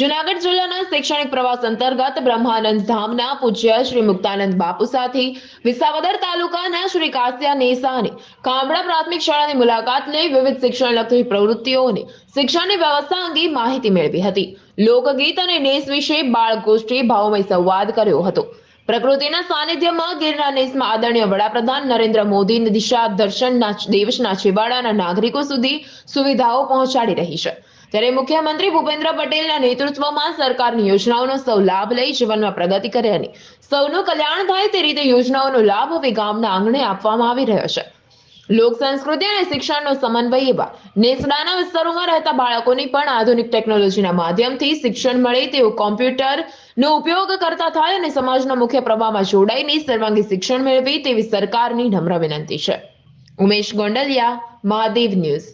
જુનાગઢ જિલ્લાના શૈક્ષણિક પ્રવાસ અંતર્ગત બ્રહ્માનંદ ધામના પૂજ્ય શ્રી મુક્તાનંદ બાપુ સાથે વિસાવદર તાલુકાના શ્રી કાસ્યા નેસાને કામડા પ્રાથમિક શાળાની મુલાકાત લઈ વિવિધ શિક્ષણ લગતી પ્રવૃત્તિઓ પ્રવૃત્તિઓને શિક્ષણની વ્યવસ્થા અંગે માહિતી મેળવી હતી. લોકગીત અને નેસ વિશે બાળગોષ્ઠી ભાવમય સંવાદ કર્યો હતો. પ્રકૃતિના સાનિધ્યમાં ગિરના નેસમાં આદરણીય વડાપ્રધાન નરેન્દ્ર મોદી દિશા દર્શનના દેશના છેવાડાના નાગરિકો સુધી સુવિધાઓ પહોંચાડી રહી છે. ત્યારે મુખ્યમંત્રી ભૂપેન્દ્ર પટેલના નેતૃત્વમાં સરકારની યોજનાઓનો સૌ લાભ લઈ જીવનમાં પ્રગતિ કરે સૌનું કલ્યાણ થાય તે રીતે યોજનાઓનો લાભ હવે ગામના આંગણે આપવામાં આવી રહ્યો છે. લોક સંસ્કૃતિ અને શિક્ષણનો સમન્વય એવા નેસડાના વિસ્તારોમાં રહેતા બાળકોને પણ આધુનિક ટેકનોલોજીના માધ્યમથી શિક્ષણ મળે તેવો કોમ્પ્યુટરનો ઉપયોગ કરતા થાય અને સમાજના મુખ્ય પ્રવાહમાં જોડાઈને સર્વાંગી શિક્ષણ મેળવે તેવી સરકારની નમ્ર વિનંતી છે. ઉમેશ ગોંડલિયા, મહાદેવ ન્યૂઝ.